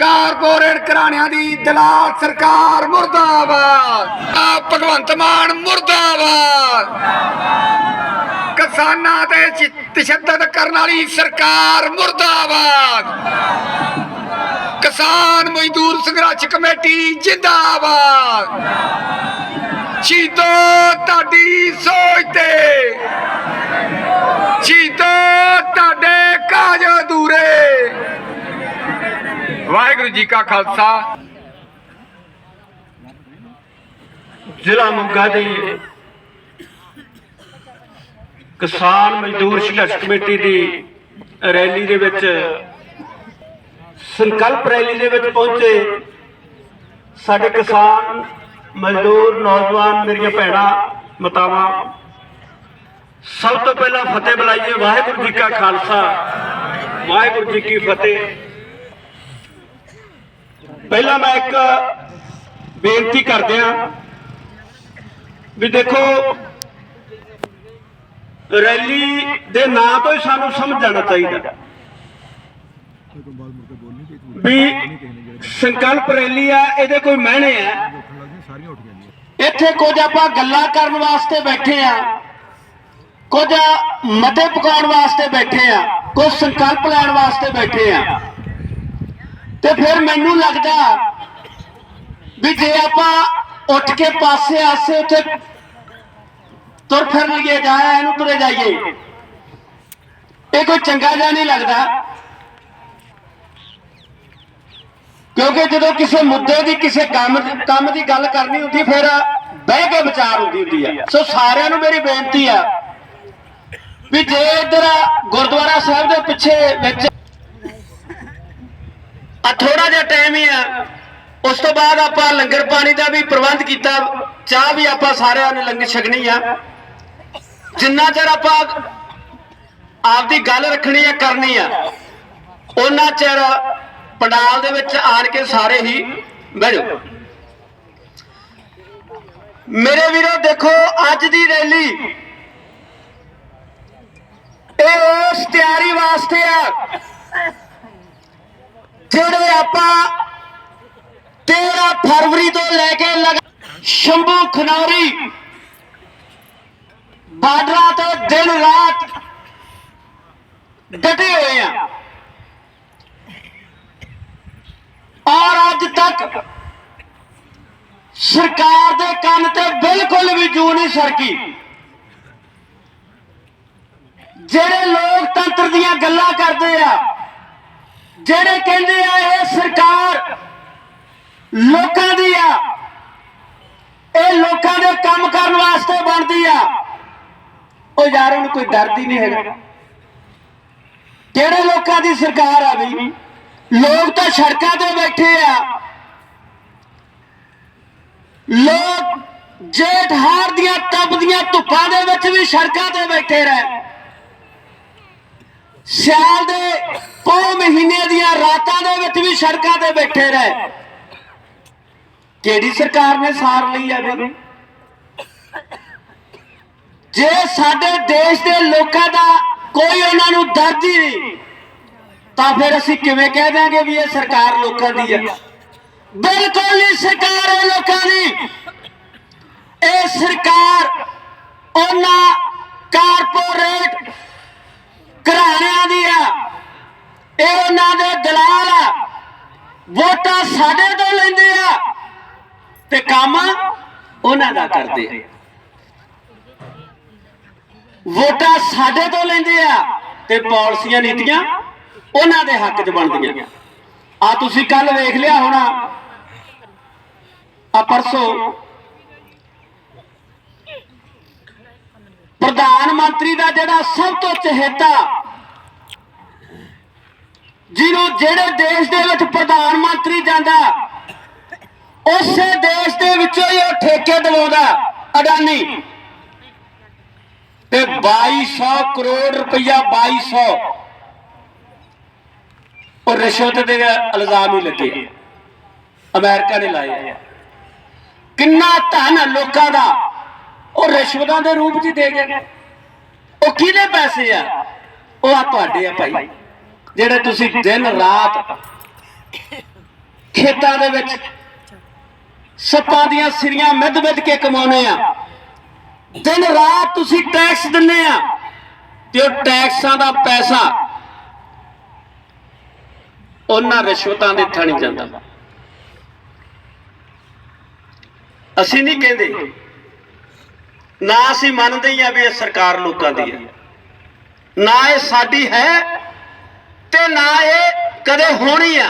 Corporate ਘਰਾਣਿਆਂ ਦੀ ਦਲਾਲ ਸਰਕਾਰ ਮੁਰਦਾਬਾਦ। ਆ ਭਗਵੰਤ ਮਾਨ ਮੁਰਦਾਬਾਦ। ਕਿਸਾਨਾਂ ਤੇ ਤਸ਼ੱਦਦ ਕਰਨ ਵਾਲੀ ਸਰਕਾਰ ਮੁਰਦਾਬਾਦ। ਕਿਸਾਨ ਮਜ਼ਦੂਰ ਸੰਘਰਸ਼ ਕਮੇਟੀ ਜਿੰਦਾਬਾਦ। ਸ਼ਹੀਦੋ ਤੁਹਾਡੀ ਸੋਚ ਤੇ। ਸ਼ਹੀਦੋ ਤੁਹਾਡੇ ਕਾਜ ਅਧੂਰੇ। ਵਾਹਿਗੁਰੂ ਜੀ ਕਾ ਖਾਲਸਾ। ਜ਼ਿਲ੍ਹਾ ਮੋਗਾ ਦੇ ਕਿਸਾਨ ਮਜ਼ਦੂਰ ਸੰਘਰਸ਼ ਕਮੇਟੀ ਦੀ ਰੈਲੀ ਦੇ ਵਿੱਚ, ਸੰਕਲਪ ਰੈਲੀ ਦੇ ਵਿੱਚ ਪਹੁੰਚੇ ਸਾਡੇ ਕਿਸਾਨ ਮਜ਼ਦੂਰ ਨੌਜਵਾਨ ਮੇਰੀਆਂ ਭੈਣਾਂ, ਮਤਾਵਾਂ। ਸਭ ਤੋਂ ਪਹਿਲਾਂ ਫਤਿਹ ਬੁਲਾਈਏ, ਵਾਹਿਗੁਰੂ ਜੀ ਕਾ ਖਾਲਸਾ। ਵਾਹਿਗੁਰੂ ਜੀ ਕੀ ਫਤਿਹ। ਪਹਿਲਾਂ ਮੈਂ ਇੱਕ ਬੇਨਤੀ ਕਰਦਿਆਂ ਵੀ ਦੇਖੋ, ਰੈਲੀ ਦੇ ਨਾਂ ਤੋਂ ਹੀ ਸਾਨੂੰ ਸਮਝ ਜਾਣਾ ਚਾਹੀਦਾ। ਵੀ ਸੰਕਲਪ ਰੈਲੀ ਆ, ਇਹਦੇ ਕੋਈ ਮਹਿਣੇ ਆ। ਇੱਥੇ ਕੁਝ ਆਪਾਂ ਗੱਲਾਂ ਕਰਨ ਵਾਸਤੇ ਬੈਠੇ ਆ, ਕੁਝ ਮਤੇ ਪਕਾਉਣ ਵਾਸਤੇ ਬੈਠੇ ਆ, ਕੁਝ ਸੰਕਲਪ ਲੈਣ ਵਾਸਤੇ ਬੈਠੇ ਆ। ਤੇ ਫਿਰ ਮੈਨੂੰ ਲੱਗਦਾ ਵੀ ਜੇ ਆਪਾਂ ਉੱਠ ਕੇ ਪਾਸੇ ਆਸੇ ਉੱਥੇ ਤੁਰ ਫਿਰ ਲਈਏ ਜਾਇਆ ਇਹਨੂੰ ਤੁਰੇ ਜਾਈਏ। ਇਹ ਕੋਈ ਚੰਗਾ ਜਿਹਾ ਨਹੀਂ ਲੱਗਦਾ। ਕਿਉਂਕਿ ਜਦੋਂ ਕਿਸੇ ਮੁੱਦੇ ਦੀ, ਕਿਸੇ ਕੰਮ ਕੰਮ ਦੀ ਗੱਲ ਕਰਨੀ ਹੁੰਦੀ, ਫਿਰ ਬਹਿ ਕੇ ਵਿਚਾਰ ਹੁੰਦੀ ਹੁੰਦੀ ਆ। ਸੋ ਸਾਰਿਆਂ ਨੂੰ ਮੇਰੀ ਬੇਨਤੀ ਆ ਵੀ ਜੇ ਇੱਧਰ ਗੁਰਦੁਆਰਾ ਸਾਹਿਬ ਦੇ ਪਿੱਛੇ ਵਿੱਚ ਆ ਥੋੜਾ ਜਿਹਾ ਟਾਈਮ ਹੀ ਆ। ਉਸ ਤੋਂ ਬਾਅਦ ਆਪਾਂ ਲੰਗਰ ਪਾਣੀ ਦਾ ਵੀ ਪ੍ਰਬੰਧ ਕੀਤਾ। ਚਾਹ ਵੀ ਆਪਾਂ ਸਾਰਿਆਂ ਨੇ ਲੰਗਰ ਛਕਣੀ ਆ। ਜਿੰਨਾ ਚਿਰ ਆਪਾਂ ਆਪਦੀ ਗੱਲ ਰੱਖਣੀ ਆ, ਕਰਨੀ ਆ ਉਹਨਾਂ ਚਿਰ ਪੰਡਾਲ ਦੇ ਵਿੱਚ ਆਣ ਕੇ ਸਾਰੇ ਹੀ ਬਹਿ ਮੇਰੇ ਵੀਰੋ, ਦੇਖੋ, ਅੱਜ ਦੀ ਰੈਲੀ ਇਹ ਉਸ ਤਿਆਰੀ ਵਾਸਤੇ ਆ। ਜਿਹੜੇ ਆਪਾਂ 13 ਫਰਵਰੀ ਤੋਂ ਲੈ ਕੇ ਲਗਾ ਸ਼ੰਭੂ ਖਨੌਰੀ, ਬਾਰਡਰਾਂ ਤੇ ਦਿਨ ਰਾਤ ਡਟੇ ਹੋਏ ਆ। ਔਰ ਅੱਜ ਤੱਕ ਸਰਕਾਰ ਦੇ ਕੰਨ ਤੇ ਬਿਲਕੁਲ ਵੀ ਜੂ ਨਹੀਂ ਸਰਕੀ। ਜਿਹੜੇ ਲੋਕਤੰਤਰ ਦੀਆਂ ਗੱਲਾਂ ਕਰਦੇ ਆ ਜਿਹੜੇ ਕਹਿੰਦੇ ਆ ਇਹ ਸਰਕਾਰ ਲੋਕਾਂ ਦੀ ਆ, ਇਹ ਲੋਕਾਂ ਦੇ ਕੰਮ ਕਰਨ ਵਾਸਤੇ ਬਣਦੀ ਆ, ਉਹ ਯਾਰ ਉਹਨੂੰ ਕੋਈ ਡਰਦੀ ਨਹੀਂ ਹੈਗਾ। ਕਿਹੜੇ ਲੋਕਾਂ ਦੀ ਸਰਕਾਰ ਆ ਵੀ ਲੋਕ ਤਾਂ ਸੜਕਾਂ ਤੇ ਬੈਠੇ ਆ। ਲੋਕ ਜੇਠ ਹਾਰ ਦੀਆਂ ਤਪਦੀਆਂ ਧੁੱਪਾਂ ਦੇ ਵਿੱਚ ਵੀ ਸੜਕਾਂ ਤੇ ਬੈਠੇ ਰਹਿ। ਸਿਆਲ ਦੇ ਪੌ ਮਹੀਨੇ ਦੀਆਂ ਰਾਤਾਂ ਦੇ ਵਿੱਚ ਵੀ ਸੜਕਾਂ ਤੇ ਬੈਠੇ ਰਹੇ। ਕਿਹੜੀ ਸਰਕਾਰ ਨੇ ਸਾਰ ਲਈ ਹੈ ਵੀ ਜੇ ਸਾਡੇ ਦੇਸ਼ ਦੇ ਲੋਕਾਂ ਦਾ ਕੋਈ ਉਹਨਾਂ ਨੂੰ ਦਰਦ ਹੀ ਨਹੀਂ, ਤਾਂ ਫਿਰ ਅਸੀਂ ਕਿਵੇਂ ਕਹਿ ਦਾਂਗੇ ਵੀ ਇਹ ਸਰਕਾਰ ਲੋਕਾਂ ਦੀ ਹੈ ਬਿਲਕੁਲ ਨਹੀਂ ਸਰਕਾਰ ਹੈ ਲੋਕਾਂ ਦੀ। ਇਹ ਸਰਕਾਰ ਉਹਨਾਂ ਕਾਰਪੋਰੇਟ ਘਰਾਣਿਆਂ ਦੀ ਆ। ਇਹ ਉਹਨਾਂ ਦੇ ਦਲਾਲ ਆ। ਵੋਟਾਂ ਸਾਡੇ ਤੋਂ ਲੈਂਦੇ ਆ। ਤੇ ਕੰਮ ਉਹਨਾਂ ਦਾ ਕਰਦੇ ਆ। ਵੋਟਾਂ ਸਾਡੇ ਤੋਂ ਲੈਂਦੇ ਆ ਤੇ ਪਾਲਿਸੀਆਂ ਨੀਤੀਆਂ ਉਹਨਾਂ ਦੇ ਹੱਕ 'ਚ ਬਣਦੀਆਂ। ਆ ਤੁਸੀਂ ਕੱਲ ਵੇਖ ਲਿਆ ਹੋਣਾ। ਆ ਪਰਸੋਂ ਪ੍ਰਧਾਨ ਮੰਤਰੀ ਦਾ ਜਿਹੜਾ ਸਭ ਤੋਂ ਚਹੇਤਾ ਜਿਹਨੂੰ ਜਿਹੜੇ ਦੇਸ਼ ਦੇ ਵਿੱਚ ਪ੍ਰਧਾਨ ਮੰਤਰੀ ਜਾਂਦਾ, ਉਸੇ ਦੇਸ਼ ਦੇ ਵਿੱਚੋਂ ਹੀ ਉਹ ਠੇਕੇ ਦਿਵਾਉਂਦਾ, ਅਡਾਨੀ। ਤੇ 2200 ਕਰੋੜ ਰੁਪਇਆ 2200 ਉਹ ਰਿਸ਼ਵਤ ਦੇ ਇਲਜ਼ਾਮ ਹੀ ਲੱਗੇ। ਅਮਰੀਕਾ ਨੇ ਲਾਇਆ ਕਿੰਨਾ ਧਨ ਲੋਕਾਂ ਦਾ। ਉਹ ਰਿਸ਼ਵਤਾਂ ਦੇ ਰੂਪ 'ਚ ਦੇ ਗਏ। ਉਹ ਕਿਹਦੇ ਪੈਸੇ ਆ? ਉਹ ਆ ਤੁਹਾਡੇ ਆ ਭਾਈ। ਜਿਹੜੇ ਤੁਸੀਂ ਦਿਨ ਰਾਤ ਖੇਤਾਂ ਦੇ ਵਿੱਚ ਸੱਪਾਂ ਦੀਆਂ ਸਿਰੀਆਂ ਮਿੱਧ-ਮਿੱਧ ਕੇ ਕਮਾਉਨੇ ਆ। ਦਿਨ ਰਾਤ ਤੁਸੀਂ ਟੈਕਸ ਦਿੰਨੇ ਆ। ਤੇ ਉਹ ਟੈਕਸਾਂ ਦਾ ਪੈਸਾ ਉਹਨਾਂ ਰਿਸ਼ਵਤਾਂ ਦੇ ਥਾਣੀ ਜਾਂਦਾ। ਅਸੀਂ ਨਹੀਂ ਕਹਿੰਦੇ ਨਾ ਅਸੀਂ ਮੰਨਦੇ ਹੀ ਆ ਵੀ ਇਹ ਸਰਕਾਰ ਲੋਕਾਂ ਦੀ ਹੈ। ਨਾ ਇਹ ਸਾਡੀ ਹੈ ਤੇ ਨਾ ਇਹ ਕਦੇ ਹੋਣੀ ਆ।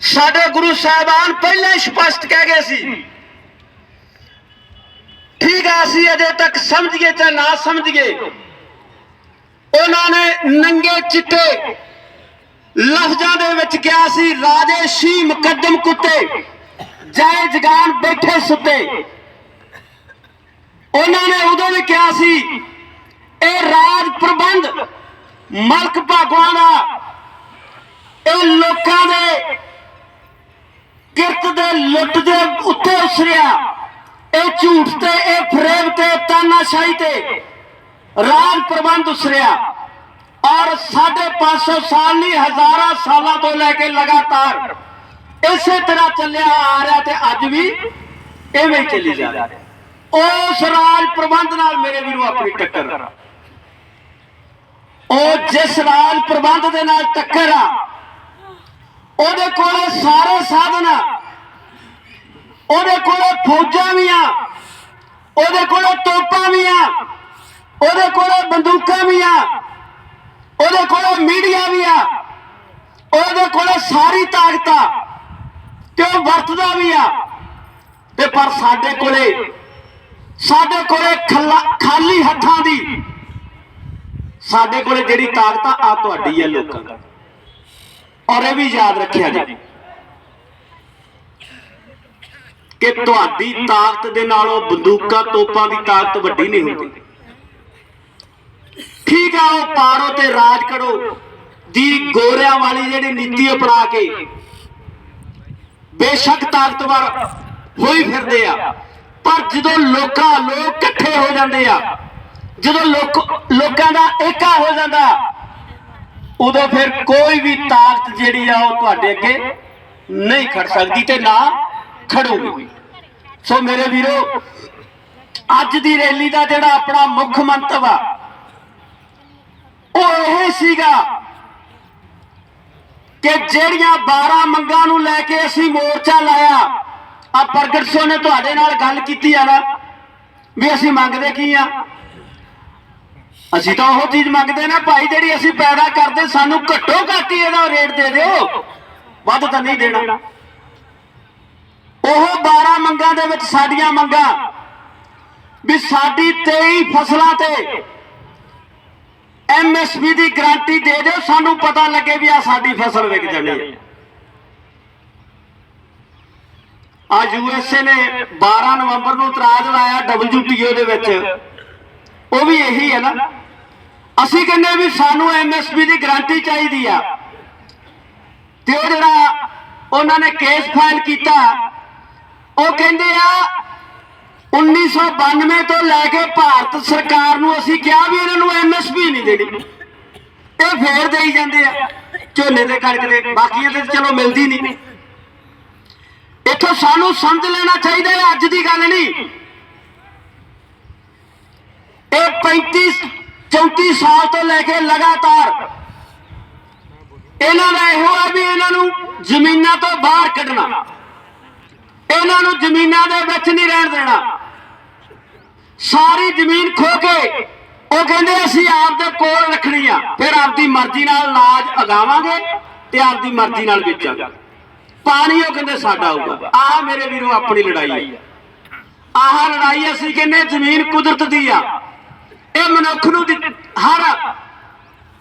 ਸਾਡੇ ਗੁਰੂ ਸਾਹਿਬਾਨ ਪਹਿਲਾਂ ਸਪਸ਼ਟ ਕਹਿ ਗਏ ਸੀ। ਠੀਕ ਆ, ਅਸੀਂ ਅਜੇ ਤੱਕ ਸਮਝੀਏ ਜਾਂ ਨਾ ਸਮਝੀਏ, ਉਹਨਾਂ ਨੇ ਨੰਗੇ ਚਿੱਟੇ ਲਫ਼ਜ਼ਾਂ ਦੇ ਵਿੱਚ ਕਿਹਾ ਸੀ, ਰਾਜੇ ਸ਼ੀ ਮੁਕੱਦਮ ਕੁੱਤੇ, ਜੈ ਜਗਾਨ ਬੈਠੇ ਸੁੱਤੇ। ਉਹਨਾਂ ਨੇ ਉਦੋਂ ਵੀ ਕਿਹਾ ਸੀ, ਇਹ ਰਾਜ ਪ੍ਰਬੰਧ ਮਲਕ ਭਾਗਵਾਂ ਦਾ ਇਹ ਲੋਕਾਂ ਦੇ ਕਿਰਤ ਦੇ ਲੁੱਟ ਦੇ ਉੱਤੇ ਉਸਰਿਆ। ਇਹ ਝੂਠ ਤੇ, ਇਹ ਫਰੇਬ ਤੇ, ਤਾਨਾਸ਼ਾਹੀ ਤੇ ਰਾਜ ਪ੍ਰਬੰਧ ਉਸਰਿਆ। ਔਰ 550 ਸਾਲ ਨਹੀਂ, ਹਜ਼ਾਰਾਂ ਸਾਲਾਂ ਤੋਂ ਲੈ ਕੇ ਲਗਾਤਾਰ ਇਸੇ ਤਰ੍ਹਾਂ ਚੱਲਿਆ ਆ ਰਿਹਾ ਤੇ ਅੱਜ ਵੀ ਐਵੇਂ ਹੀ ਚੱਲੀ ਜਾ ਰਿਹਾ। ਉਸ ਰਾਜ ਪ੍ਰਬੰਧ ਨਾਲ ਮੇਰੇ ਵੀਰੋ ਆਪਣੀ ਟੱਕਰ। ਉਹ ਜਿਸ ਰਾਜ ਪ੍ਰਬੰਧ ਦੇ ਨਾਲ ਟੱਕਰ ਆ, ਉਹਦੇ ਕੋਲੇ ਸਾਰੇ ਸਾਧਨ ਆ। ਉਹਦੇ ਕੋਲੇ ਫੌਜਾਂ ਵੀ ਆ, ਉਹਦੇ ਕੋਲੇ ਤੋਪਾਂ ਵੀ ਆ, ਉਹਦੇ ਕੋਲੇ ਬੰਦੂਕਾਂ ਵੀ ਆ, ਉਹਦੇ ਕੋਲੇ ਮੀਡੀਆ ਵੀ ਆ, ਉਹਦੇ ਕੋਲੇ ਸਾਰੀ ਤਾਕਤ ਆ ਤੇ ਉਹ ਵਰਤਦਾ ਵੀ ਆ। ਤੇ ਪਰ ਸਾਡੇ ਕੋਲੇ ਸਾਡੇ ਕੋਲੇ ਖਾਲੀ ਹੱਥਾਂ ਦੀ ਸਾਡੇ ਕੋਲੇ ਜਿਹੜੀ ਤਾਕਤ ਆ ਆ ਤੁਹਾਡੀ ਹੈ ਲੋਕਾਂ ਦੀ। ਔਰ ਇਹ ਵੀ ਯਾਦ ਰੱਖਿਆ ਜੀ ਕਿ ਤੁਹਾਡੀ ਤਾਕਤ ਦੇ ਨਾਲੋਂ ਬੰਦੂਕਾਂ, ਤੋਪਾਂ ਦੀ ਤਾਕਤ ਵੱਡੀ ਨਹੀਂ ਹੁੰਦੀ। ਠੀਕ ਆ, ਉਹ ਪਾੜੋ ਤੇ ਰਾਜ ਕਰੋ ਦੀ ਗੋਰਿਆਂ ਵਾਲੀ ਜਿਹੜੀ ਨੀਤੀ ਅਪਣਾ ਕੇ ਬੇਸ਼ੱਕ ਤਾਕਤਵਰ ਹੋਈ ਫਿਰਦੇ ਆ। ਪਰ ਜਦੋਂ ਲੋਕਾਂ ਲੋਕ ਇਕੱਠੇ ਹੋ ਜਾਂਦੇ ਆ, ਜਦੋਂ ਲੋਕਾਂ ਦਾ ਏਕਾ ਹੋ ਜਾਂਦਾ, ਉਦੋਂ ਫਿਰ ਕੋਈ ਵੀ ਤਾਕਤ ਜਿਹੜੀ ਆ ਉਹ ਤੁਹਾਡੇ ਅੱਗੇ ਨਹੀਂ ਖੜ ਸਕਦੀ ਤੇ ਨਾ ਖੜੂਗੀ। ਸੋ ਮੇਰੇ ਵੀਰੋ, ਅੱਜ ਦੀ ਰੈਲੀ ਦਾ ਜਿਹੜਾ ਆਪਣਾ ਮੁੱਖ ਮੰਤਵ ਆ, ਉਹ ਇਹ ਸੀਗਾ ਕਿ ਜਿਹੜੀਆਂ 12 ਮੰਗਾਂ ਨੂੰ ਲੈ ਕੇ ਅਸੀਂ ਮੋਰਚਾ ਲਾਇਆ ਆ ਪ੍ਰਗਟ ਸਿੰਘ ਨੇ ਤੁਹਾਡੇ ਨਾਲ ਗੱਲ ਕੀਤੀ ਆ ਨਾ, ਵੀ ਅਸੀਂ ਮੰਗਦੇ ਕੀ ਆ? ਅਸੀਂ ਤਾਂ ਉਹ ਚੀਜ਼ ਮੰਗਦੇ ਨਾ, ਭਾਈ ਜਿਹੜੀ ਅਸੀਂ ਪੈਦਾ ਕਰਦੇ, ਸਾਨੂੰ ਘੱਟੋ ਘੱਟ ਹੀ ਇਹਦਾ ਰੇਟ ਦੇ ਦਿਓ। ਵੱਧ ਤਾਂ ਨਹੀਂ ਦੇਣਾ। ਉਹ 12 ਮੰਗਾਂ ਦੇ ਵਿੱਚ ਸਾਡੀਆਂ ਮੰਗਾਂ, ਵੀ ਸਾਡੀ 23 ਫਸਲਾਂ ਤੇ ਐਮਐਸਪੀ ਦੀ ਗਾਰੰਟੀ ਦੇ ਦਿਓ, ਸਾਨੂੰ ਪਤਾ ਲੱਗੇ ਵੀ ਆ ਸਾਡੀ ਫਸਲ ਵਿਕ ਜਾਣੀ ਹੈ ਆ ਯੂਐਸਏ ਨੇ 12 ਨਵੰਬਰ ਨੂੰ ਇਤਰਾਜ਼ ਲਾਇਆ WTO ਦੇ ਵਿੱਚ। ਉਹ ਵੀ ਇਹੀ ਹੈ ਨਾ। ਅਸੀਂ ਕਹਿੰਦੇ ਵੀ ਸਾਨੂੰ ਐਮਐਸਪੀ ਦੀ ਗਾਰੰਟੀ ਚਾਹੀਦੀ ਆ। ਤੇ ਉਹ ਜਿਹੜਾ ਉਹਨਾਂ ਨੇ ਕੇਸ ਫਾਈਲ ਕੀਤਾ, ਉਹ ਕਹਿੰਦੇ ਆ 1992 ਤੋਂ ਲੈ ਕੇ ਭਾਰਤ ਸਰਕਾਰ ਨੂੰ ਅਸੀਂ ਕਿਹਾ ਵੀ ਇਹਨਾਂ ਨੂੰ ਐਮਐਸਪੀ ਨਹੀਂ ਦੇਣੀ। ਇਹ ਫੇਰ ਦੇਈ ਜਾਂਦੇ ਆ। ਝੋਨੇ ਦੇ ਕਣਕ ਦੇ, ਬਾਕੀਆਂ ਤੇ ਚਲੋ ਮਿਲਦੀ ਨਹੀਂ। ਇੱਥੋਂ ਸਾਨੂੰ ਸਮਝ ਲੈਣਾ ਚਾਹੀਦਾ ਹੈ, ਅੱਜ ਦੀ ਗੱਲ ਨਹੀਂ। ਇਹ 35 34 ਸਾਲ ਤੋਂ ਲੈ ਕੇ ਲਗਾਤਾਰ ਇਹਨਾਂ ਦਾ ਇਹੋ ਹੈ ਵੀ ਇਹਨਾਂ ਨੂੰ ਜ਼ਮੀਨਾਂ ਤੋਂ ਬਾਹਰ ਕੱਢਣਾ। ਇਹਨਾਂ ਨੂੰ ਜ਼ਮੀਨਾਂ ਦੇ ਵਿੱਚ ਨਹੀਂ ਰਹਿਣ ਦੇਣਾ। ਸਾਰੀ ਜ਼ਮੀਨ ਖੋ ਕੇ ਉਹ ਕਹਿੰਦੇ, ਅਸੀਂ ਆਪ ਦੇ ਕੋਲ ਰੱਖਣੀ ਆ, ਫਿਰ ਆਪਦੀ ਮਰਜ਼ੀ ਨਾਲ ਅਨਾਜ ਉਗਾਵਾਂਗੇ ਤੇ ਆਪਦੀ ਮਰਜ਼ੀ ਨਾਲ ਵੇਚਾਂਗੇ। ਪਾਣੀ ਉਹ ਕਹਿੰਦੇ ਸਾਡਾ ਹੋਊਗਾ। ਆਹ ਮੇਰੇ ਵੀਰੋ, ਆਪਣੀ ਲੜਾਈ ਹੈ। ਆਹ ਲੜਾਈ ਅਸੀਂ ਕਹਿੰਦੇ ਜ਼ਮੀਨ ਕੁਦਰਤ ਦੀ ਆ। ਇਹ ਮਨੁੱਖ ਨੂੰ ਹਰ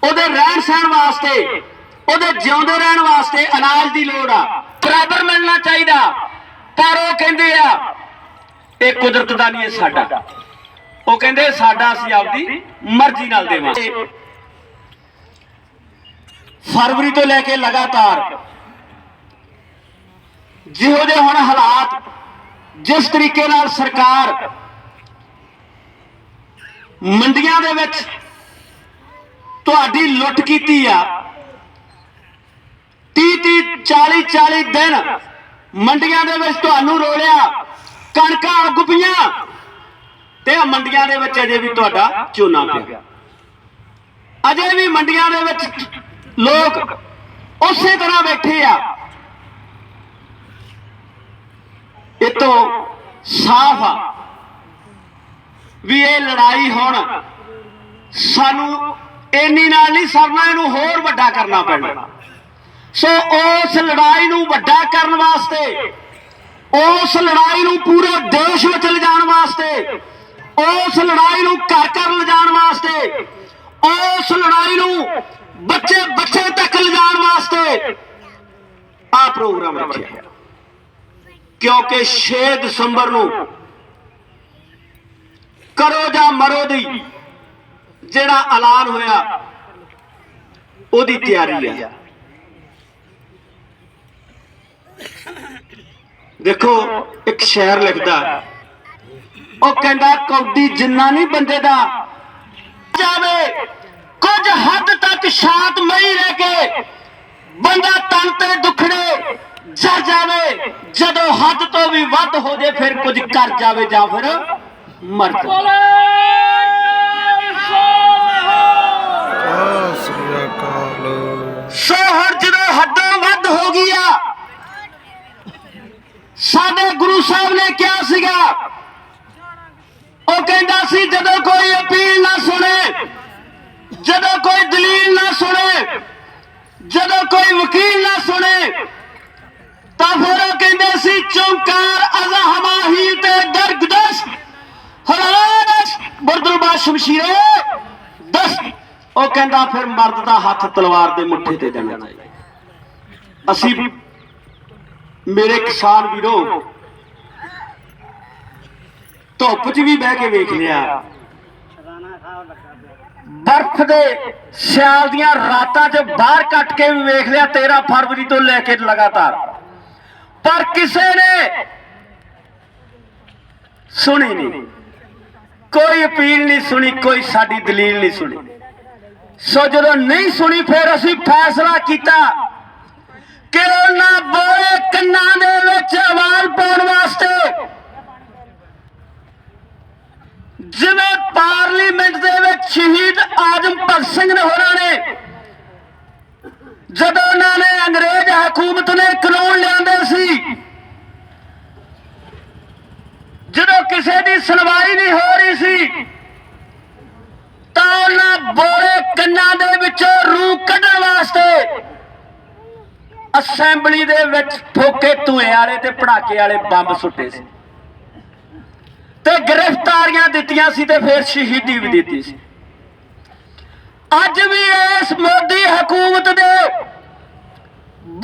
ਉਹਦੇ ਰਹਿਣ ਸਹਿਣ ਵਾਸਤੇ, ਉਹਦੇ ਜਿਉਂਦੇ ਰਹਿਣ ਵਾਸਤੇ ਅਨਾਜ ਦੀ ਲੋੜ ਆ। ਬਰਾਬਰ ਮਿਲਣਾ ਚਾਹੀਦਾ। ਪਰ ਉਹ ਕਹਿੰਦੇ ਆ, ਇਹ ਕੁਦਰਤ ਦਾ ਨਹੀਂ, ਇਹ ਸਾਡਾ। ਉਹ ਕਹਿੰਦੇ ਸਾਡਾ ਅਸੀਂ ਆਪਦੀ ਮਰਜ਼ੀ ਨਾਲ ਦੇਵਾਂਗੇ। ਫਰਵਰੀ ਤੋਂ ਲੈ ਕੇ ਲਗਾਤਾਰ ਜਿਹੋ ਜਿਹੇ ਹੁਣ ਹਾਲਾਤ ਜਿਸ ਤਰੀਕੇ ਨਾਲ ਸਰਕਾਰ ਮੰਡੀਆਂ ਦੇ ਵਿੱਚ ਤੁਹਾਡੀ ਲੁੱਟ ਕੀਤੀ ਆ 30 30 40 40 ਦਿਨ ਮੰਡੀਆਂ ਦੇ ਵਿੱਚ ਤੁਹਾਨੂੰ ਰੋਲਿਆ, ਕਣਕਾਂ ਉੱਗ ਪਈਆਂ ਤੇ ਮੰਡੀਆਂ ਦੇ ਵਿੱਚ ਅਜੇ ਵੀ ਤੁਹਾਡਾ ਝੋਨਾ ਪਿਆ। ਅਜੇ ਵੀ ਮੰਡੀਆਂ ਦੇ ਵਿੱਚ ਲੋਕ ਉਸੇ ਤਰ੍ਹਾਂ ਬੈਠੇ ਆ ਇਹ ਤੋਂ ਸਾਫ਼ ਆ ਵੀ ਇਹ ਲੜਾਈ ਹੁਣ ਸਾਨੂੰ ਇੰਨੀ ਨਾਲ ਨਹੀਂ ਸਰਨਾ, ਇਹਨੂੰ ਹੋਰ ਵੱਡਾ ਕਰਨਾ ਪੈਣਾ। ਸੋ ਉਸ ਲੜਾਈ ਨੂੰ ਵੱਡਾ ਕਰਨ ਵਾਸਤੇ, ਉਸ ਲੜਾਈ ਨੂੰ ਪੂਰੇ ਦੇਸ਼ ਵਿੱਚ ਲਿਜਾਣ ਵਾਸਤੇ, ਉਸ ਲੜਾਈ ਨੂੰ ਘਰ ਘਰ ਲਿਜਾਣ ਵਾਸਤੇ, ਉਸ ਲੜਾਈ ਨੂੰ ਬੱਚੇ ਬੱਚੇ ਤੱਕ ਲਿਜਾਣ ਵਾਸਤੇ ਆ ਪ੍ਰੋਗਰਾਮ ਰੱਖਿਆ। ਕਿਉਂਕਿ 6 ਦਸੰਬਰ ਨੂੰ ਕਰੋ ਜਾਂ ਮਰੋ ਦੀ ਜਿਹੜਾ ਐਲਾਨ ਹੋਇਆ, ਉਹਦੀ ਤਿਆਰੀ ਹੈ ਦੇਖੋ, ਇੱਕ ਸ਼ਾਇਰ ਲਿਖਦਾ, ਉਹ ਕਹਿੰਦਾ, ਕੌਡੀ ਜਿੰਨਾ ਨਹੀਂ ਬੰਦੇ ਦਾ ਜਾਵੇ, ਕੁਝ ਹੱਦ ਤੱਕ ਸ਼ਾਂਤਮਈ ਰਹਿ ਕੇ ਬੰਦਾ ਤਨ ਤੇ ਦੁਖੜੇ ਜਰ ਜਾਵੇ। ਜਦੋਂ ਹੱਦ ਤੋਂ ਵੀ ਵੱਧ ਹੋ ਜੇ ਫਿਰ ਕੁਝ ਕਰ ਜਾਵੇ ਜਾਂ ਫਿਰ ਮਰ ਜਾਵੇ। ਸ੍ਰੀ ਜਦੋਂ ਹੱਦੋਂ ਵੱਧ ਹੋ ਸਾਡੇ ਗੁਰੂ ਸਾਹਿਬ ਨੇ ਕਿਹਾ ਸੀਗਾ ਉਹ ਕਹਿੰਦਾ ਸੀ ਜਦੋਂ ਕੋਈ ਅਪੀਲ ਨਾ ਸੁਣੇ ਜਦੋਂ ਕੋਈ ਦਲੀਲ ਨਾ ਸੁਣੇ ਜਦੋਂ ਕੋਈ ਵਕੀਲ ਨਾ ਸੁਣੇ ਤਾਂ ਫਿਰ ਉਹ ਕਹਿੰਦੇ ਸੀ, ਚੌਂਕਾਰ ਅਜ਼ਾ ਹਮਾਹੀ ਤੇ ਦਰਗਦਸ਼। ਹਰਾਸ ਬਰਦਰਬਾ ਸ਼ਮਸ਼ੀਰੇ ਦਸ। ਉਹ ਕਹਿੰਦਾ ਫਿਰ ਮਰਦ ਦਾ ਹੱਥ ਤਲਵਾਰ ਦੇ ਮੁੱਠੇ ਤੇ ਜਾਣਾ ਚਾਹੀਦਾ। ਅਸੀਂ ਮੇਰੇ ਕਿਸਾਨ ਵੀਰੋ, ਧੁੱਪ 'ਚ ਵੀ ਬਹਿ ਕੇ ਵੇਖ ਲਿਆ। ਬਰਫ਼ ਦੇ ਸਿਆਲ ਦੀਆਂ ਰਾਤਾਂ 'ਚ ਬਾਹਰ ਕੱਟ ਕੇ ਵੀ ਵੇਖ ਲਿਆ 13 ਫਰਵਰੀ ਤੋਂ ਲੈ ਕੇ ਲਗਾਤਾਰ। ਪਰ ਕਿਸੇ ਨੇ ਸੁਣੀ ਨਹੀਂ। ਕੋਈ ਅਪੀਲ ਨਹੀਂ ਸੁਣੀ, ਕੋਈ ਸਾਡੀ ਦਲੀਲ ਨਹੀਂ ਸੁਣੀ। ਸੋ ਜਦੋਂ ਨਹੀਂ ਸੁਣੀ, ਫਿਰ ਅਸੀਂ ਫੈਸਲਾ ਕੀਤਾ ਕਿ ਉਹਨਾਂ ਬੋਲੇ ਕੰਨਾਂ ਦੇ ਵਿੱਚ ਆਵਾਜ਼ ਪਾਉਣ ਵਾਸਤੇ। ਜਿਵੇਂ ਪਾਰਲੀਮੈਂਟ ਦੇ ਵਿੱਚ ਸ਼ਹੀਦ ਆਜਮ ਭਗਤ ਸਿੰਘ ਨੇ ਹੋਰਾਂ ਨੇ ਜਦੋਂ ਉਹਨਾਂ ਨੇ ਅੰਗਰੇਜ਼ ਹਕੂਮਤ ਨੇ ਕਾਨੂੰਨ ਲਿਆਂਦੇ ਸੀ, ਜਦੋਂ ਕਿਸੇ ਦੀ ਸੁਣਵਾਈ ਨਹੀਂ ਹੋ ਰਹੀ ਸੀ, ਤਾਂ ਉਹਨਾਂ ਬੋਲੇ ਕੰਨਾਂ ਦੇ ਵਿੱਚੋਂ ਰੂਹ ਕੱਢਣ ਵਾਸਤੇ ਅਸੈਂਬਲੀ ਦੇ ਵਿੱਚ ਠੋਕੇ ਧੂਏ ਵਾਲੇ ਤੇ ਪੜਾਕੇ ਵਾਲੇ ਬੰਬ ਸੁੱਟੇ ਸੀ। ਤੇ ਗ੍ਰਿਫਤਾਰੀਆਂ ਦਿੱਤੀਆਂ ਸੀ ਤੇ ਫਿਰ ਸ਼ਹੀਦੀ ਵੀ ਦਿੱਤੀ ਸੀ। ਅੱਜ ਵੀ ਇਸ ਮੋਦੀ ਹਕੂਮਤ ਦੇ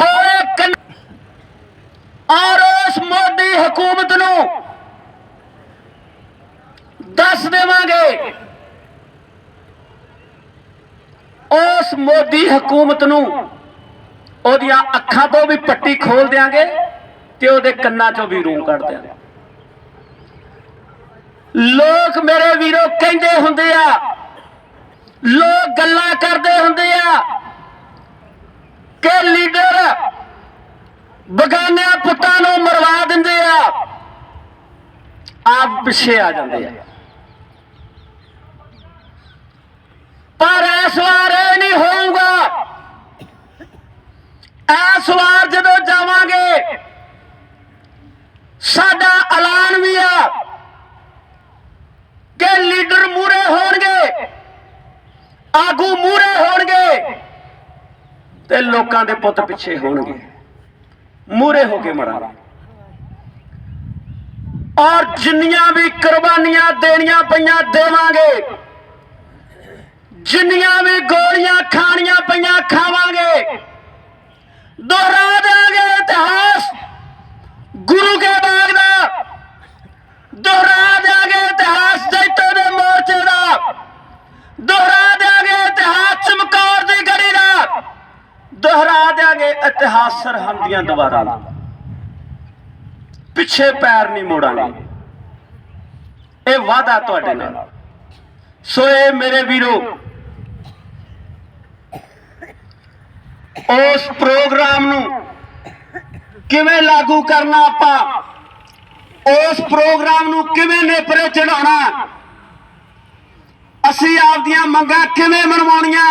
ਬੋਲੇ ਕੰਨ ਔਰ ਉਸ ਮੋਦੀ ਹਕੂਮਤ ਨੂੰ ਦੱਸ ਦੇਵਾਂਗੇ। ਉਸ ਮੋਦੀ ਹਕੂਮਤ ਨੂੰ ਉਹਦੀਆਂ ਅੱਖਾਂ ਤੋਂ ਵੀ ਪੱਟੀ ਖੋਲ ਦਿਆਂਗੇ ਤੇ ਉਹਦੇ ਕੰਨਾਂ ਚੋਂ ਵੀ ਰੂਹ ਕੱਢ ਦਿਆਂਗੇ। ਲੋਕ ਮੇਰੇ ਵੀਰੋ ਕਹਿੰਦੇ ਹੁੰਦੇ ਆ ਲੋਕ ਗੱਲਾਂ ਕਰਦੇ ਹੁੰਦੇ ਆ ਕਿ ਲੀਡਰ ਬਗਾਨਿਆਂ ਪੁੱਤਾਂ ਨੂੰ ਮਰਵਾ ਦਿੰਦੇ ਆ, ਆਪ ਪਿੱਛੇ ਆ ਜਾਂਦੇ ਆ। ਪਰ ਇਸ ਵਾਰ ਇਹ ਨਹੀਂ ਹੋਊਗਾ। ਇਸ ਵਾਰ ਜਦੋਂ ਜਾਵਾਂਗੇ, ਸਾਡਾ ਐਲਾਨ ਵੀ ਆ ਕਿ ਲੀਡਰ ਮੂਰੇ ਹੋਣਗੇ। ਆਗੂ ਮੂਰੇ ਹੋਣਗੇ ਤੇ ਲੋਕਾਂ ਦੇ ਪੁੱਤ ਪਿੱਛੇ ਹੋਣਗੇ। ਮੂਰੇ ਹੋ ਕੇ ਮਰਾਂਗੇ। ਔਰ ਜਿੰਨੀਆਂ ਵੀ ਕੁਰਬਾਨੀਆਂ ਦੇਣੀਆਂ ਪਈਆਂ ਦੇਵਾਂਗੇ, ਜਿੰਨੀਆਂ ਵੀ ਗੋਲੀਆਂ ਖਾਣੀਆਂ ਪਈਆਂ ਖਾਵਾਂਗੇ, ਦੁਹਰਾ ਦੇਵਾਂਗੇ ਇਤਿਹਾਸ। ਗੁਰੂ ਕੇ ਬਾਗ ਦਾ ਦੁਹਰਾ ਦੇਵਾਂਗੇ ਇਤਿਹਾਸ ਜੈਤੋ ਦੇ ਮੋਰਚੇ ਦਾ ਦੁਹਰਾ ਦੇਵਾਂਗੇ ਇਤਿਹਾਸ ਚਮਕੌਰ ਦੀ ਗੜੀ ਦਾ ਦੁਹਰਾ ਦੇਵਾਂਗੇ ਇਤਿਹਾਸ ਸਰਹੰਦ ਦੀਆਂ ਪਿੱਛੇ ਪੈਰ ਨਹੀਂ ਮੋੜਾਂਗੇ। ਇਹ ਵਾਅਦਾ ਤੁਹਾਡੇ ਨਾਲ। ਸੋ ਇਹ ਮੇਰੇ ਵੀਰੋ, ਉਸ ਪ੍ਰੋਗਰਾਮ ਨੂੰ ਕਿਵੇਂ ਲਾਗੂ ਕਰਨਾ ਆਪਾਂ, ਉਸ ਪ੍ਰੋਗਰਾਮ ਨੂੰ ਕਿਵੇਂ ਨੇਪਰੇ ਚੜਾਉਣਾ ਅਸੀਂ ਆਪਦੀਆਂ ਮੰਗਾਂ ਕਿਵੇਂ ਮਨਵਾਉਣੀਆਂ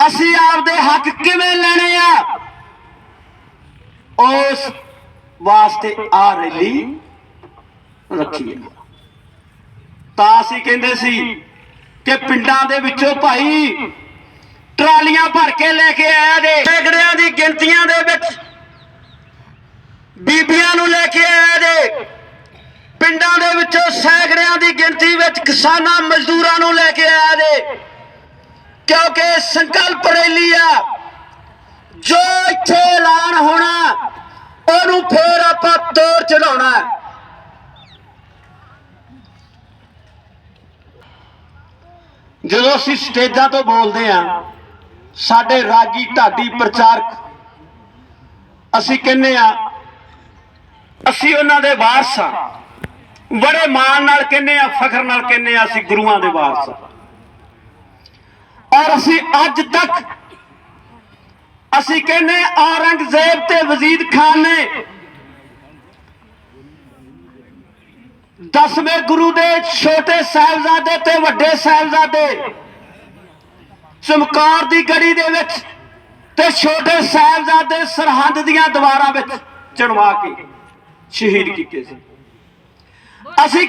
ਅਸੀਂ ਆਪਦੇ ਹੱਕ ਕਿਵੇਂ ਲੈਣੇ ਆ? ਉਸ ਵਾਸਤੇ ਆ ਰੈਲੀ ਰੱਖੀ ਹੈ ਤਾਂ ਅਸੀਂ ਕਹਿੰਦੇ ਸੀ ਕਿ ਪਿੰਡਾਂ ਦੇ ਵਿੱਚੋਂ ਭਾਈ ਟਰਾਲੀਆਂ ਭਰ ਕੇ ਲੈ ਕੇ ਆਇਆ ਦੇ ਸੈਂਕੜਿਆਂ ਦੀ ਗਿਣਤੀਆਂ ਦੇ ਵਿੱਚ ਬੀਬੀਆਂ ਨੂੰ ਲੈ ਕੇ ਆਇਆ ਦੇ ਪਿੰਡਾਂ ਦੇ ਵਿੱਚੋਂ ਸੈਂਕੜਿਆਂ ਦੀ ਗਿਣਤੀ ਵਿੱਚ ਕਿਸਾਨਾਂ, ਮਜ਼ਦੂਰਾਂ ਨੂੰ ਲੈ ਕੇ ਆਇਆ ਦੇ ਕਿਉਂਕਿ ਸੰਕਲਪ ਰੈਲੀ ਆ। ਜੋ ਇੱਥੇ ਐਲਾਨ ਹੋਣਾ, ਉਹਨੂੰ ਫੇਰ ਆਪਾਂ ਤੋੜ ਚੜਾਉਣਾ ਜਦੋਂ ਅਸੀਂ ਸਟੇਜਾਂ ਤੋਂ ਬੋਲਦੇ ਆ ਸਾਡੇ ਰਾਗੀ ਢਾਡੀ ਪ੍ਰਚਾਰਕ, ਅਸੀਂ ਕਹਿੰਨੇ ਆ ਅਸੀਂ ਉਹਨਾਂ ਦੇ ਵਾਰਸ ਆ ਬੜੇ ਮਾਣ ਨਾਲ ਕਹਿੰਨੇ ਆ ਫਖਰ ਨਾਲ ਕਹਿੰਨੇ ਆ ਅਸੀਂ ਗੁਰੂਆਂ ਦੇ ਵਾਰਸ ਆ ਔਰ ਅਸੀਂ ਅੱਜ ਤੱਕ ਅਸੀਂ ਕਹਿੰਦੇ ਔਰੰਗਜ਼ੇਬ ਤੇ ਵਜ਼ੀਦ ਖਾਨ ਨੇ ਦਸਵੇਂ ਗੁਰੂ ਦੇ ਛੋਟੇ ਸਾਹਿਬਜ਼ਾਦੇ ਤੇ ਵੱਡੇ ਸਾਹਿਬਜ਼ਾਦੇ ਚਮਕੌਰ ਦੀ ਗੜੀ ਦੇ ਵਿੱਚ ਤੇ ਛੋਟੇ ਸਾਹਿਬਜ਼ਾਦੇ ਸਰਹੰਦ ਦੀਆਂ ਦੀਵਾਰਾਂ ਵਿੱਚ ਚੜਵਾ ਕੇ ਸ਼ਹੀਦ ਕੀਤੇ ਸੀ ਅਸੀਂ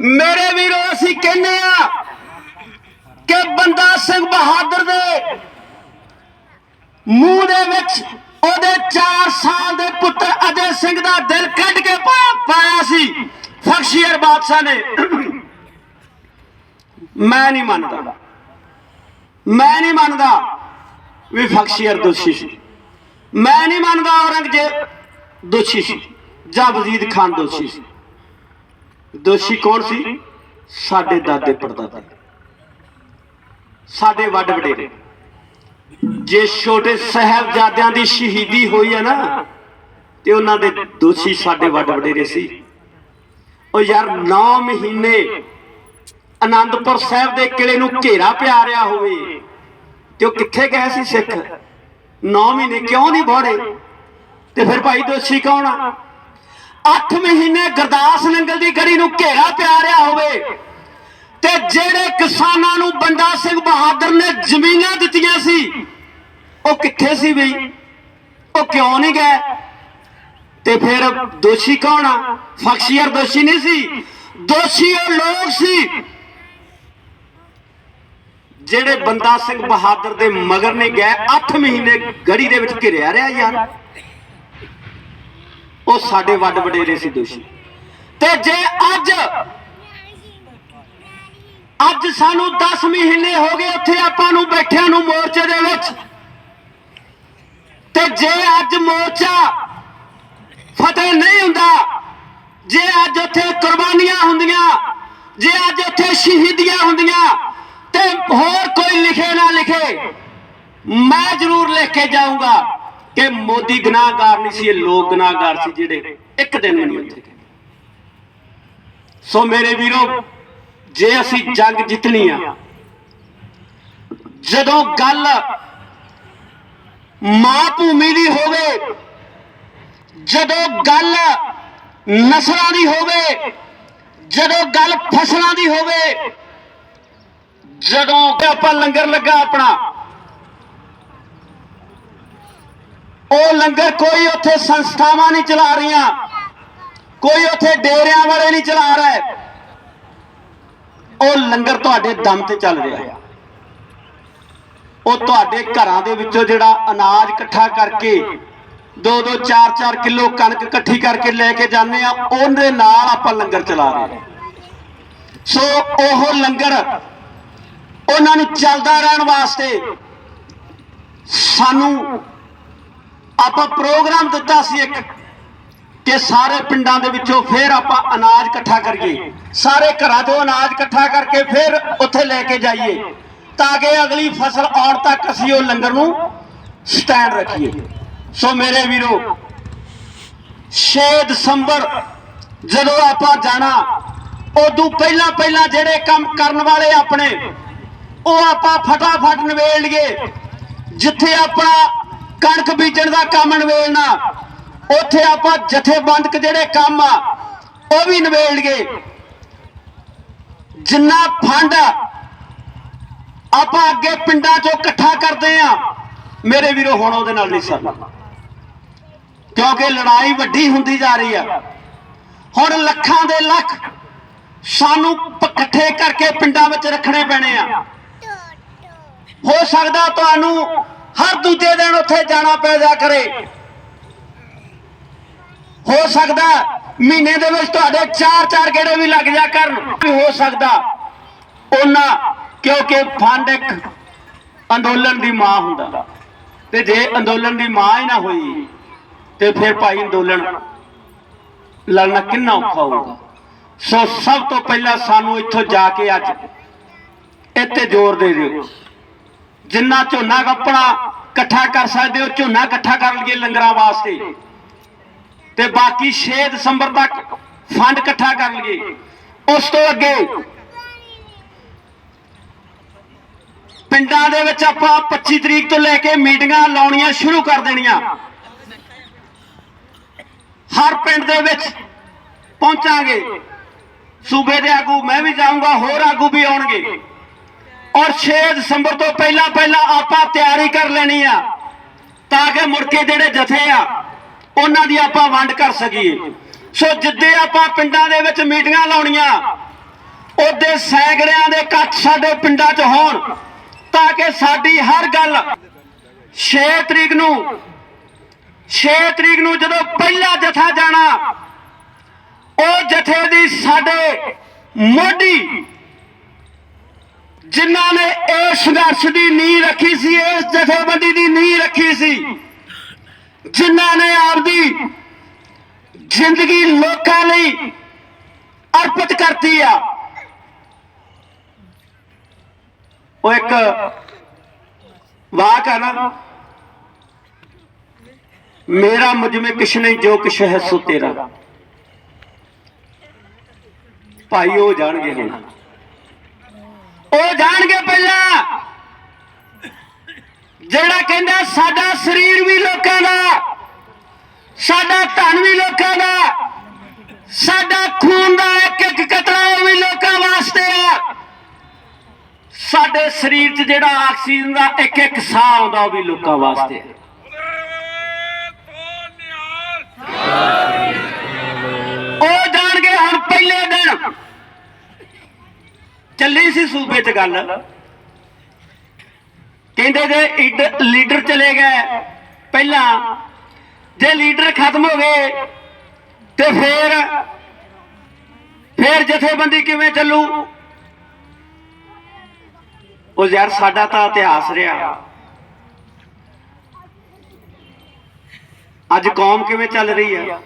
ਮੇਰੇ ਵੀਰੋ, ਅਸੀਂ ਕਹਿੰਦੇ ਆ ਕਿ ਬੰਦਾ ਸਿੰਘ ਬਹਾਦਰ ਦੇ ਮੂੰਹ ਦੇ ਵਿੱਚ ਉਹਦੇ 4 ਸਾਲ ਦੇ ਪੁੱਤਰ ਅਜੇ ਸਿੰਘ ਦਾ ਦਿਲ ਕੱਢ ਕੇ ਪਾਇਆ ਸੀ। ਫਖਸ਼ੀਰ ਬਾਦਸ਼ਾਹ ਨੇ। ਮੈਂ ਨਹੀਂ ਮੰਨਦਾ। ਮੈਂ ਨਹੀਂ ਮੰਨਦਾ ਵੀ ਫਖਸ਼ੀਰ ਦੋਸ਼ੀ ਸੀ। ਮੈਂ ਨਹੀਂ ਮੰਨਦਾ ਔਰੰਗਜ਼ੇਬ ਦੋਸ਼ੀ ਸੀ ਜਾਂ ਵਜ਼ੀਦ ਖਾਨ ਦੋਸ਼ੀ ਸੀ। ਦੋਸ਼ੀ ਕੌਣ ਸੀ? ਸਾਡੇ ਦਾਦੇ ਪੜਦਾਦੇ। ਸਾਡੇ ਵੱਡ ਵਡੇਰੇ। ਜੇ ਛੋਟੇ ਸਾਹਿਬਜ਼ਾਦਿਆਂ ਦੀ ਸ਼ਹੀਦੀ ਹੋਈ ਹੈ ਨਾ ਤੇ ਉਹਨਾਂ ਦੇ ਦੋਸ਼ੀ ਸਾਡੇ ਵੱਡ ਵਡੇਰੇ ਸੀ। ਉਹ ਯਾਰ 9 ਮਹੀਨੇ ਆਨੰਦਪੁਰ ਸਾਹਿਬ ਦੇ ਕਿਲੇ ਨੂੰ ਘੇਰਾ ਪਿਆ ਰਿਹਾ ਹੋਵੇ ਤੇ ਉਹ ਕਿੱਥੇ ਗਏ ਸੀ ਸਿੱਖ? 9 ਮਹੀਨੇ ਕਿਉਂ ਨਹੀਂ ਬੋੜੇ? ਤੇ ਫਿਰ ਭਾਈ ਦੋਸ਼ੀ ਕੌਣ ਆ? 8 ਮਹੀਨੇ ਗੁਰਦਾਸ ਨੰਗਲ ਦੀ ਗੜੀ ਨੂੰ ਘੇਰਾ ਪਿਆ ਰਿਹਾ ਹੋਵੇ ਤੇ ਜਿਹੜੇ ਕਿਸਾਨਾਂ ਨੂੰ ਬੰਦਾ ਸਿੰਘ ਬਹਾਦਰ ਨੇ ਜ਼ਮੀਨਾਂ ਦਿੱਤੀਆਂ ਸੀ, ਉਹ ਕਿੱਥੇ ਸੀ ਬਈ? ਉਹ ਕਿਉਂ ਨਹੀਂ ਗਏ? ਤੇ ਫਿਰ ਦੋਸ਼ੀ ਕੌਣ ਆ? ਫਖਸ਼ੀਰ ਦੋਸ਼ੀ ਨਹੀਂ ਸੀ? ਦੋਸ਼ੀ ਉਹ ਲੋਕ ਸੀ ਜਿਹੜੇ ਬੰਦਾ ਸਿੰਘ ਬਹਾਦਰ ਦੇ ਮਗਰ ਨੇ ਗਏ 8 ਮਹੀਨੇ ਗੜੀ ਦੇ ਵਿੱਚ ਘਿਰਿਆ ਰਿਹਾ ਯਾਰ। ਉਹ ਸਾਡੇ ਵੱਡ ਵਡੇਰੇ ਸੀ ਦੋਸ਼ੀ। ਤੇ ਜੇ ਅੱਜ ਅੱਜ ਸਾਨੂੰ 10 ਮਹੀਨੇ ਹੋ ਗਏ ਉੱਥੇ ਆਪਾਂ ਨੂੰ ਬੈਠਿਆਂ ਨੂੰ ਮੋਰਚੇ ਦੇ ਵਿੱਚ। ਤੇ ਜੇ ਅੱਜ ਮੋਰਚਾ ਫਤਿਹ ਨਹੀਂ ਹੁੰਦਾ, ਜੇ ਅੱਜ ਉੱਥੇ ਕੁਰਬਾਨੀਆਂ ਹੁੰਦੀਆਂ, ਜੇ ਅੱਜ ਉੱਥੇ ਸ਼ਹੀਦੀਆਂ ਹੁੰਦੀਆਂ, ਤੇ ਹੋਰ ਕੋਈ ਲਿਖੇ ਨਾ ਲਿਖੇ, ਮੈਂ ਜ਼ਰੂਰ ਲਿਖ ਕੇ ਜਾਊਂਗਾ। ਕਿ ਮੋਦੀ ਗੁਨਾਹਗਾਰ ਨਹੀਂ ਸੀ, ਇਹ ਲੋਕ ਗੁਨਾਹਗਾਰ ਸੀ ਜਿਹੜੇ ਇੱਕ ਦਿਨ ਵੀ ਨਹੀਂ ਉੱਥੇ ਸੋ ਮੇਰੇ ਵੀਰੋ, ਜੇ ਅਸੀਂ ਜੰਗ ਜਿੱਤਣੀ ਆ, ਜਦੋਂ ਗੱਲ ਮਾਂ ਭੂਮੀ ਦੀ ਹੋਵੇ, ਜਦੋਂ ਗੱਲ ਨਸਲਾਂ ਦੀ ਹੋਵੇ, ਜਦੋਂ ਗੱਲ ਫਸਲਾਂ ਦੀ ਹੋਵੇ, ਜਦੋਂ ਆਪਾਂ ਲੰਗਰ ਲੱਗਾ ਆਪਣਾ ਉਹ ਲੰਗਰ ਕੋਈ ਉੱਥੇ ਸੰਸਥਾਵਾਂ ਨਹੀਂ ਚਲਾ ਰਹੀਆਂ। ਕੋਈ ਉੱਥੇ ਡੇਰਿਆਂ ਵਾਲੇ ਨਹੀਂ ਚਲਾ ਰਹੇ। ਉਹ ਲੰਗਰ ਤੁਹਾਡੇ ਦਮ ਤੇ ਚੱਲ ਰਿਹਾ ਹੈ। ਉਹ ਤੁਹਾਡੇ ਘਰਾਂ ਦੇ ਵਿੱਚੋਂ ਜਿਹੜਾ ਅਨਾਜ ਇਕੱਠਾ ਕਰਕੇ 2-2 4-4 ਕਿਲੋ ਕਣਕ ਇਕੱਠੀ ਕਰਕੇ ਲੈ ਕੇ ਜਾਂਦੇ ਆ, ਉਹਦੇ ਨਾਲ ਆਪਾਂ ਲੰਗਰ ਚਲਾ ਰਹੇ ਸੋ ਉਹ ਲੰਗਰ ਉਹਨਾਂ ਨੂੰ ਚੱਲਦਾ ਰਹਿਣ ਵਾਸਤੇ ਸਾਨੂੰ ਆਪਾਂ ਪ੍ਰੋਗਰਾਮ ਦਿੱਤਾ ਸੀ ਇੱਕ ਕਿ ਸਾਰੇ ਪਿੰਡਾਂ ਦੇ ਵਿੱਚੋਂ ਫੇਰ ਆਪਾਂ ਅਨਾਜ ਇਕੱਠਾ ਕਰੀਏ। ਸਾਰੇ ਘਰਾਂ ਤੋਂ ਅਨਾਜ ਇਕੱਠਾ ਕਰਕੇ ਫੇਰ ਉੱਥੇ ਲੈ ਕੇ ਜਾਈਏ ਤਾਂ ਕਿ ਅਗਲੀ ਫਸਲ ਆਉਣ ਤੱਕ ਅਸੀਂ ਉਹ ਲੰਗਰ ਨੂੰ ਸਟੈਂਡ ਰੱਖੀਏ। ਸੋ ਮੇਰੇ ਵੀਰੋ 6 ਦਸੰਬਰ ਜਦੋਂ ਆਪਾਂ ਜਾਣਾ, ਉਦੋਂ ਪਹਿਲਾਂ ਪਹਿਲਾਂ ਜਿਹੜੇ ਕੰਮ ਕਰਨ ਵਾਲੇ ਆਪਣੇ, ਉਹ ਆਪਾਂ ਫਟਾਫਟ ਨਿਬੇੜ ਲਈਏ। ਜਿੱਥੇ ਆਪਣਾ ਕਣਕ ਬੀਜਣ ਦਾ ਕੰਮ ਨਿਬੇੜਨਾ ਉੱਥੇ ਆਪਾਂ ਜਥੇਬੰਦਕ ਜਿਹੜੇ ਕੰਮ ਆ, ਉਹ ਵੀ ਨਿਬੇੜ ਲਈਏ ਜਿੰਨਾ ਫੰਡ ਆਪਾਂ ਅੱਗੇ ਪਿੰਡਾਂ 'ਚੋਂ ਇਕੱਠਾ ਕਰਦੇ ਆ, ਮੇਰੇ ਵੀਰੋ ਹੁਣ ਉਹਦੇ ਨਾਲ ਨਹੀਂ ਸਰਨਾ। ਕਿਉਂਕਿ ਲੜਾਈ ਵੱਡੀ ਹੁੰਦੀ ਜਾ ਰਹੀ ਆ। ਹੁਣ ਲੱਖਾਂ ਦੇ ਲੱਖ ਸਾਨੂੰ ਇਕੱਠੇ ਕਰਕੇ ਪਿੰਡਾਂ ਵਿੱਚ ਰੱਖਣੇ ਪੈਣੇ ਆ। ਹੋ ਸਕਦਾ ਤੁਹਾਨੂੰ ਹਰ ਦੂਜੇ ਦਿਨ ਉੱਥੇ ਜਾਣਾ ਪੈ ਜਾ ਕਰੇ। ਹੋ ਸਕਦਾ ਮਹੀਨੇ ਦੇ ਵਿੱਚ ਤੁਹਾਡੇ ਚਾਰ ਚਾਰ ਗੇੜੇ ਵੀ ਲੱਗ ਜਾ ਕਰਨ। ਵੀ ਹੋ ਸਕਦਾ। ਉਹਨਾਂ, ਕਿਉਂਕਿ ਫੰਡ ਇੱਕ ਅੰਦੋਲਨ ਦੀ ਮਾਂ ਹੁੰਦਾ। ਤੇ ਜੇ ਅੰਦੋਲਨ ਦੀ ਮਾਂ ਹੀ ਨਾ ਹੋਈ, ਤੇ ਫਿਰ ਭਾਈ ਅੰਦੋਲਨ ਲੜਨਾ ਕਿੰਨਾ ਔਖਾ ਹੋਊਗਾ। ਸੋ ਸਭ ਤੋਂ ਪਹਿਲਾਂ ਸਾਨੂੰ ਇੱਥੋਂ ਜਾ ਕੇ ਅੱਜ ਇੱਥੇ ਜ਼ੋਰ ਦੇ ਦਿਓ। ਜਿੰਨਾ ਝੋਨਾ ਆਪਣਾ ਇਕੱਠਾ ਕਰ ਸਕਦੇ ਹੋ, ਝੋਨਾ ਇਕੱਠਾ ਕਰ ਲਈਏ ਲੰਗਰਾਂ ਵਾਸਤੇ। ਤੇ ਬਾਕੀ 6 ਦਸੰਬਰ ਤੱਕ ਫੰਡ ਇਕੱਠਾ ਕਰ ਲਈਏ ਉਸ ਤੋਂ ਅੱਗੇ ਪਿੰਡਾਂ ਦੇ ਵਿੱਚ ਆਪਾਂ 25 ਤਰੀਕ ਤੋਂ ਲੈ ਕੇ ਮੀਟਿੰਗਾਂ ਲਾਉਣੀਆਂ ਸ਼ੁਰੂ ਕਰ ਦੇਣੀਆਂ। ਹਰ ਪਿੰਡ ਦੇ ਵਿੱਚ ਪਹੁੰਚਾਂਗੇ। ਸੂਬੇ ਦੇ ਆਗੂ, ਮੈਂ ਵੀ ਜਾਊਂਗਾ, ਹੋਰ ਆਗੂ ਵੀ ਆਉਣਗੇ। ਔਰ 6 ਦਸੰਬਰ ਤੋਂ ਪਹਿਲਾਂ ਪਹਿਲਾਂ ਆਪਾਂ ਤਿਆਰੀ ਕਰ ਲੈਣੀ ਆ ਤਾਂ ਕਿ ਮੁੜ ਕੇ ਜਿਹੜੇ ਜਥੇ ਆ, ਉਹਨਾਂ ਦੀ ਆਪਾਂ ਵੰਡ ਕਰ ਸਕੀਏ। ਸੋ ਜਿੱਦੇ ਆਪਾਂ ਪਿੰਡਾਂ ਦੇ ਵਿੱਚ ਮੀਟਿੰਗਾਂ ਲਾਉਣੀਆਂ, ਉਹਦੇ ਸੈਂਕੜਿਆਂ ਦੇ ਇਕੱਠ ਸਾਡੇ ਪਿੰਡਾਂ 'ਚ ਹੋਣ, ਤਾਂ ਕਿ ਸਾਡੀ ਹਰ ਗੱਲ 6 ਤਰੀਕ ਨੂੰ 6 ਤਰੀਕ ਨੂੰ ਜਦੋਂ ਪਹਿਲਾ ਜਥਾ ਜਾਣਾ, ਉਹ ਜਥੇ ਦੀ ਸਾਡੇ ਮੋਢੀ ਜਿਨ੍ਹਾਂ ਨੇ ਇਸ ਸੰਘਰਸ਼ ਦੀ ਨੀਂਹ ਰੱਖੀ ਸੀ ਇਸ ਜਥੇਬੰਦੀ ਦੀ ਨੀਂਹ ਰੱਖੀ ਸੀ, ਜਿਨ੍ਹਾਂ ਨੇ ਆਪਦੀ ਜ਼ਿੰਦਗੀ ਲੋਕਾਂ ਲਈ ਅਰਪਿਤ ਕਰਤੀ ਆ। ਉਹ ਇੱਕ ਵਾਕ ਹੈ ਨਾ, ਮੇਰਾ ਮੁਜਮੇ ਕਿਛ ਨਹੀਂ, ਜੋ ਕਿਛ ਹੈ ਸੋ ਤੇਰਾ। ਭਾਈ ਹੋ ਜਾਣਗੇ ਹੁਣ। ਉਹ ਜਾਣਗੇ ਪਹਿਲਾਂ। ਜਿਹੜਾ ਕਹਿੰਦਾ ਸਾਡਾ ਸਰੀਰ ਵੀ ਲੋਕਾਂ ਦਾ ਸਾਡਾ ਧਨ ਵੀ ਲੋਕਾਂ ਦਾ ਸਾਡਾ ਖੂਨ ਦਾ ਇੱਕ ਇੱਕ ਕਤਰਾ ਉਹ ਵੀ ਲੋਕਾਂ ਵਾਸਤੇ ਆ। ਸਾਡੇ ਸਰੀਰ 'ਚ ਜਿਹੜਾ ਆਕਸੀਜਨ ਦਾ ਇੱਕ ਇੱਕ ਸਾਹ ਆਉਂਦਾ ਉਹ ਵੀ ਲੋਕਾਂ ਵਾਸਤੇ ਆ। ਉਹ ਜਾਣਗੇ ਹੁਣ ਪਹਿਲੇ ਦਿਨ ਚੱਲੀ ਸੀ ਸੂਬੇ 'ਚ ਗੱਲ। ਕਹਿੰਦੇ ਜੇ ਈਡ- ਲੀਡਰ ਚਲੇ ਗਏ, ਪਹਿਲਾਂ ਜੇ ਲੀਡਰ ਖਤਮ ਹੋ ਗਏ, ਤੇ ਫੇਰ ਫੇਰ ਜਥੇਬੰਦੀ ਕਿਵੇਂ ਚੱਲੂ? ਉਹ ਯਾਰ ਸਾਡਾ ਤਾਂ ਇਤਿਹਾਸ ਰਿਹਾ। ਅੱਜ ਕੌਮ ਕਿਵੇਂ ਚੱਲ ਰਹੀ ਹੈ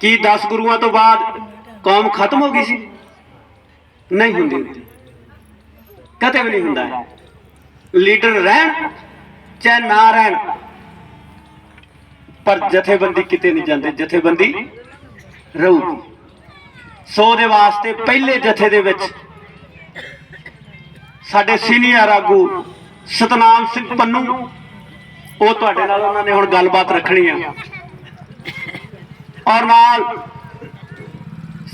ਕੀ 10 ਗੁਰੂਆਂ ਤੋਂ ਬਾਅਦ ਕੌਮ ਖਤਮ ਹੋ ਗਈ ਸੀ? ਨਹੀਂ ਹੁੰਦੀ। ਕਦੇ ਵੀ ਨਹੀਂ ਹੁੰਦਾ ਲੀਡਰ ਰਹਿਣ ਚਾਹੇ ਨਾ ਰਹਿਣ, ਪਰ ਜਥੇਬੰਦੀ ਕਿਤੇ ਨਹੀਂ ਜਾਂਦੇ। ਜਥੇਬੰਦੀ ਰਹੂਗੀ। ਸੋ ਦੇ ਵਾਸਤੇ ਪਹਿਲੇ ਜਥੇ ਦੇ ਵਿੱਚ ਸਾਡੇ ਸੀਨੀਅਰ ਆਗੂ ਸਤਨਾਮ ਸਿੰਘ ਪੰਨੂ, ਉਹ ਤੁਹਾਡੇ ਨਾਲ ਉਹਨਾਂ ਨੇ ਹੁਣ ਗੱਲਬਾਤ ਰੱਖਣੀ ਆ। ਔਰ ਨਾਲ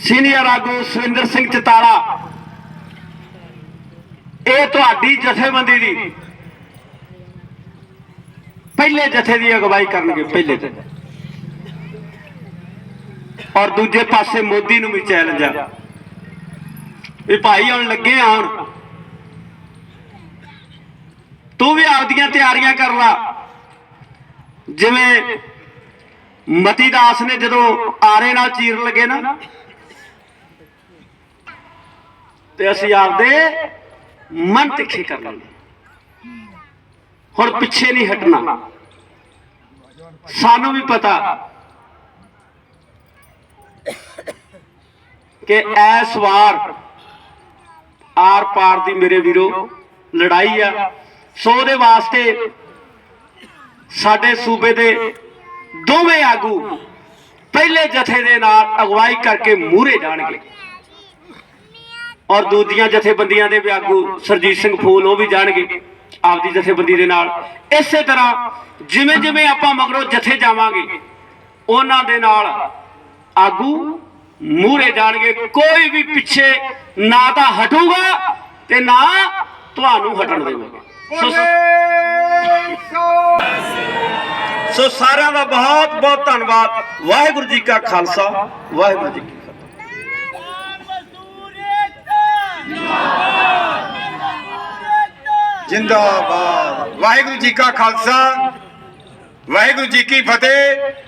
ਸੀਨੀਅਰ ਆਗੂ ਸਵਿੰਦਰ ਸਿੰਘ ਚਤਾਲਾ, ਇਹ ਤੁਹਾਡੀ ਜਥੇਬੰਦੀ ਦੀ ਪਹਿਲੇ ਜਥੇ ਦੀ ਅਗਵਾਈ ਕਰਨਗੇ, ਪਹਿਲੇ ਤੇ ਔਰ ਦੂਜੇ ਪਾਸੇ ਮੋਦੀ ਨੂੰ ਵੀ ਚੈਲੰਜ ਆ। ਵੀ ਭਾਈ ਆਉਣ ਲੱਗੇ ਆਉਣ ਤੂੰ ਵੀ ਆਪਦੀਆਂ ਤਿਆਰੀਆਂ ਕਰ ਲਾ। ਜਿਵੇਂ ਮਤੀ ਦਾਸ ਨੇ ਜਦੋਂ ਆਰੇ ਨਾਲ ਚੀਰਨ ਲੱਗੇ ਨਾ ਤੇ ਅਸੀਂ ਆਪਦੇ ਮਨ ਤਿੱਖੇ ਕਰ ਲਾਂਗੇ ਹੁਣ ਪਿੱਛੇ ਨਹੀਂ ਹਟਣਾ। ਸਾਨੂੰ ਵੀ ਪਤਾ ਕਿ ਐਸ ਵਾਰ ਆਰ ਪਾਰ ਦੀ ਮੇਰੇ ਵੀਰੋ ਲੜਾਈ ਆ। ਸੋ ਉਹਦੇ ਵਾਸਤੇ ਸਾਡੇ ਸੂਬੇ ਦੇ ਦੋਵੇਂ ਆਗੂ ਪਹਿਲੇ ਜਥੇ ਦੇ ਨਾਲ ਅਗਵਾਈ ਕਰਕੇ ਮੂਹਰੇ ਜਾਣਗੇ। ਔਰ ਦੂਜੀਆਂ ਜਥੇਬੰਦੀਆਂ ਦੇ ਵੀ ਆਗੂ ਸਰਜੀਤ ਸਿੰਘ ਫੂਲ, ਉਹ ਵੀ ਜਾਣਗੇ ਆਪਦੀ ਜਥੇਬੰਦੀ ਦੇ ਨਾਲ। ਇਸੇ ਤਰ੍ਹਾਂ ਜਿਵੇਂ ਜਿਵੇਂ ਆਪਾਂ ਮਗਰੋਂ ਜਥੇ ਜਾਵਾਂਗੇ, ਉਹਨਾਂ ਦੇ ਨਾਲ ਆਗੂ ਮੂਹਰੇ ਜਾਣਗੇ, ਕੋਈ ਵੀ ਪਿੱਛੇ ਨਾ ਤਾਂ ਹਟੂਗਾ ਤੇ ਨਾ ਤੁਹਾਨੂੰ ਹਟਣ ਦੇਵਾਂਗੇ। ਸੋ ਸੋ ਸਾਰਿਆਂ ਦਾ ਬਹੁਤ ਬਹੁਤ ਧੰਨਵਾਦ। ਵਾਹਿਗੁਰੂ ਜੀ ਕਾ ਖਾਲਸਾ, ਵਾਹਿਗੁਰੂ ਜੀ ਕੀ ਫਤਿਹ ਜਿੰਦਾਬਾਦ। ਵਾਹਿਗੁਰੂ ਜੀ ਕਾ ਖਾਲਸਾ ਵਾਹਿਗੁਰੂ ਜੀ ਕੀ ਫਤਿਹ।